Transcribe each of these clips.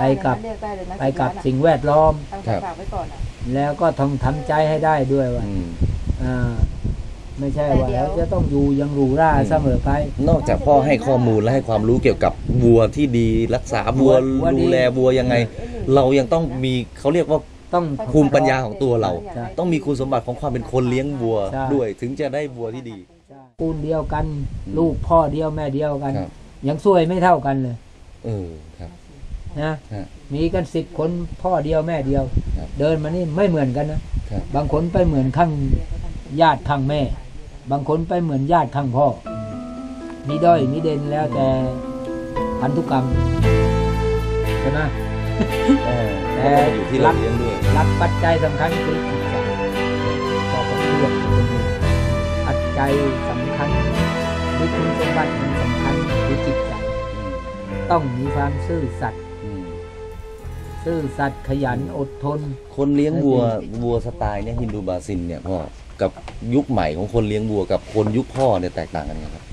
ครับไปกับ เรียได้เลยนะไปกับสิบสิ่งแวดล้อมล้านครัอะบฝากไว้ก่อนอะแล้วก็ต้องทำใจให้ได้ด้วยว่าอืม อ่า ไม่ใช่แต่ว่าเดี๋ยวเราจะต้องอยู่อยังหรูหราอืม เสมอไป นอกจากพ่อให้ข้อมูลและให้ความรู้เกี่ยวกับวัวที่ดีรักษาวัววัวดี ดูแลวัวยังไง เรายังต้องมีเขาเรียกว่า ต้อง ภูมิปัญญาของตัวเรา ใช่ ต้องมีคุณสมบัติของความเป็นคนเลี้ยงวัวใช่ ด้วยถึงจะได้วัวที่ดีใช่ปูนเดียวกันลูกพ่อเดียวแม่เดียวกัน ครับ ยังสวยไม่เท่ากันเลย เออครับ นะฮะมีกันสิบคนพ่อเดียวแม่เดียวครับเดินมานี่ไม่เหมือนกันนะครับบางคนไปเหมือนข้างญาติข้างแม่ บางคนไปเหมือนญาติข้างพ่อ มีด้อยมีเด่นแล้วแต่พันธุกรรมใช่ไหมเออแต่แล้วก็อยู่ที่เราเลี้ยงด้วยหลักปัจจัยสำคัญคือจิตใจพ่อผมเลือกตรงนี้ปัจจัยสำคัญหรือคุณสมบัติมันสำคัญคือจิตใจ ต้องมีความซื่อสัตย์อืม ซื่อสัตย์ขยันอดทน คนเลี้ยงวัววัวสไตล์เนี่ยฮินดูบราซินเนี่ยพ่อกับยุคใหม่ของคนเลี้ยงวัวกับคนยุคพ่อเนี่ยแตกต่างกันยังไงครับ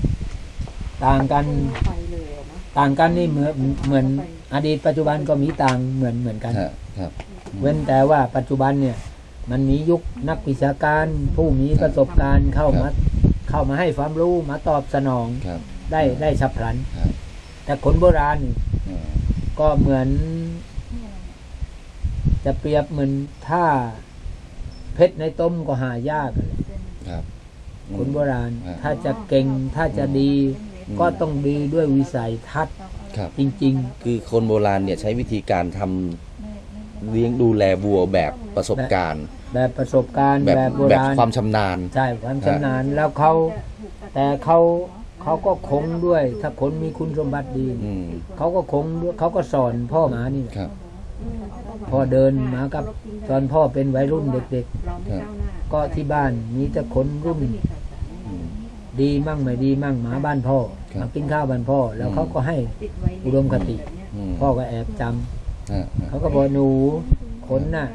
ต่างกันไปเลยอะนะต่างกันนี่เหมือนเหมือนอดีตปัจจุบันก็มีต่างเหมือนเหมือนกันฮะครับ เว้นแต่ว่าปัจจุบันเนี่ย มันมียุคนักวิชาการ ผู้มีประสบการณ์เข้ามาเข้ามาให้ความรู้มาตอบสนองครับได้ได้ฉับพลันครับแต่คนโบราณนี่อ่าก็เหมือน จะเปรียบเหมือนถ้าเพชรในต้มก็หายากเลยครับคนโบราณอ่าถ้าจะเก่งถ้าจะดีอืมก็ต้องดีด้วยวิสัยทัศน์ครับจริงคือคนโบราณเนี่ยใช้วิธีการทำเลี้ยงดูแลวัวแบบประสบการณ์ๆแบบประสบการณ์แบบแบบโบแบบราณความชำนาญใช่ความชำนาญแล้วเขาแต่เขาเขาก็คงด้วย ถ้าคนมีคุณสมบัติดีอืมเขาก็คงด้วยเขาก็สอนพ่อหมานี่ครับ พ่อเดินมากับตอนพ่อเป็นวัยรุ่นเด็กเราไม่ก้าวหน้าๆก็ที่บ้านมีแต่คนรุ่นอืมดีมั่งไม่ดีมั่งหมาบ้านพ่อครับมากินข้าวบ้านพ่อ แล้วอืมเขาก็ให้ติดไว้อุดมคติอืมพ่อก็แอบจำฮะฮะเขาก็บอกหนูคนน่ะ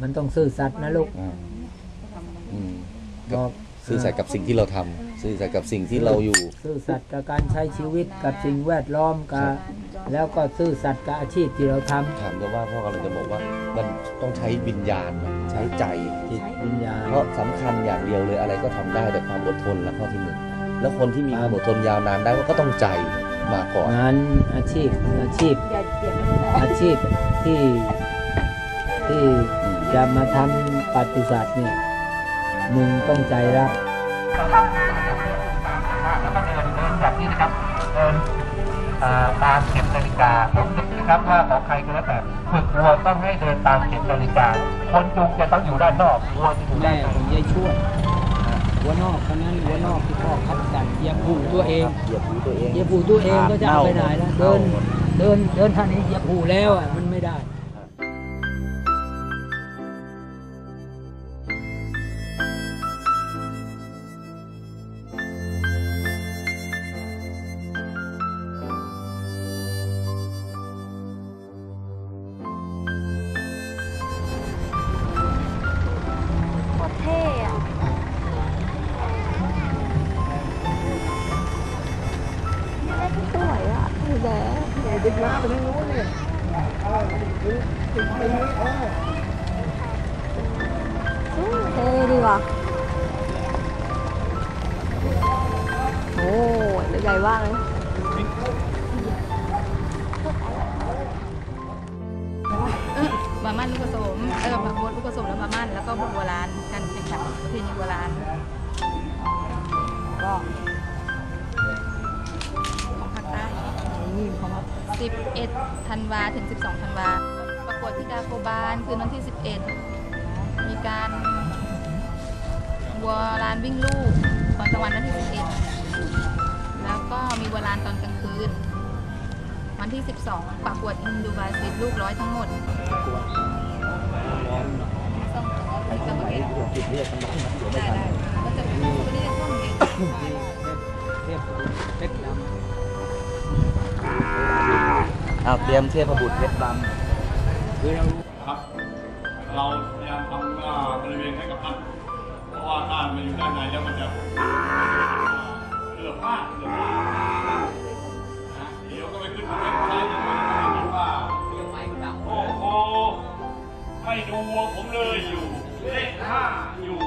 มันต้องซื่อสัตย์นะลูกอ่าอืมบอกซื่อสัตย์กับสิ่งที่เราทำซื่อสัตย์กับสิ่งที่เราอยู่ ซื่อสัตย์กับการใช้ชีวิตกับสิ่งแวดล้อมกับครับ แล้วก็ซื่อสัตย์กับอาชีพที่เราทำถามแต่ว่าพ่อกำลังจะบอกว่ามันต้องใช้วิญญาณนะใช้ใจจิตวิญญาณเพราะสำคัญอย่างเดียวเลยอะไรก็ทำได้แต่ความอดทนและข้อที่หนึ่งแล้วคนที่มีความอดทนยาวนานได้ก็ต้องใจมาก่อนงานอาชีพอาชีพ อย่าเปลี่ยนไม่ได้อาชีพที่ที่จะมาทำปฏิสัตว์เนี่ยหนึ่งต้องใจรักแล้วก็เดิน ตามเข็มนาฬิกาผมนึกนะครับว่าของใครก็แล้วแต่ฝึกวัวต้องให้เดินตามเข็มนาฬิกา คนจูงจะต้องอยู่ด้านนอกวัวจะอยู่ด้าแม่นในของยายช่วยหัวนอกคนนั้นหัวนอกที่พ่อคัดสรรเหยียบหูตัวเองเหยียบหูตัวเองเหยียบหูตัวเองก็จะเอาไปไหนล่ะเดินเน่าหมดเดินเดินท่านี้เหยียบหูแล้วอะมันไม่ได้ น้าไปทางนู้นเลยอืมเท่ดีว่ะโอ้ยใหญ่มากเลยเออบามันลูกผสม เออบาบดลูกผสมแล้วบามันแล้วก็บดโบราณกัน 11ธันวาถึง 12ธันวาประกวดที่ดาโกบานคืนวันที่ 11 มีการวัวลานวิ่งลูกตอนกลางวันวันที่ 11 แล้วก็มีวัวลานตอนกลางคืน วันที่ 12ประกวดอินดูบาซิลลูกร้อยทั้งหมดจะประเภทได้ได้ก็จะไม่ได้ช่วงเด็ก เอาเตรียมเทพบุตรเพชรดำเคือครับ เราพยายามทำบริเวณให้กับท่านเพราะว่าท่านมาอยู่ด้านในแล้วมันจะเหลือมาเหลือมากเดี๋ยวก็ไปขึ้นเป็นใครจะไม่ได้ว่าโอ้โหไม่ดูวัวผมเลยอยู่เลขห้าอยู่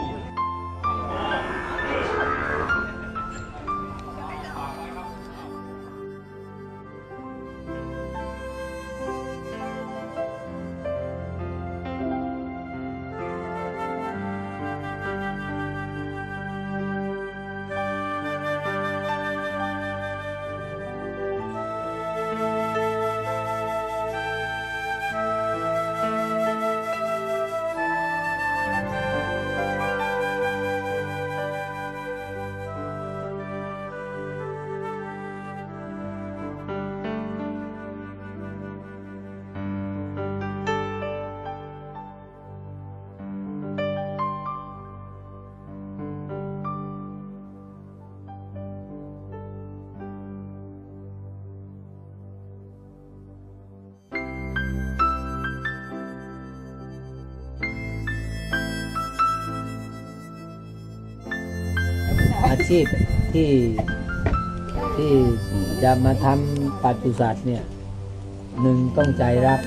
ชีพที่ที่จะมาทำปศุสัตว์เนี่ยหนึ่งต้องใจรัก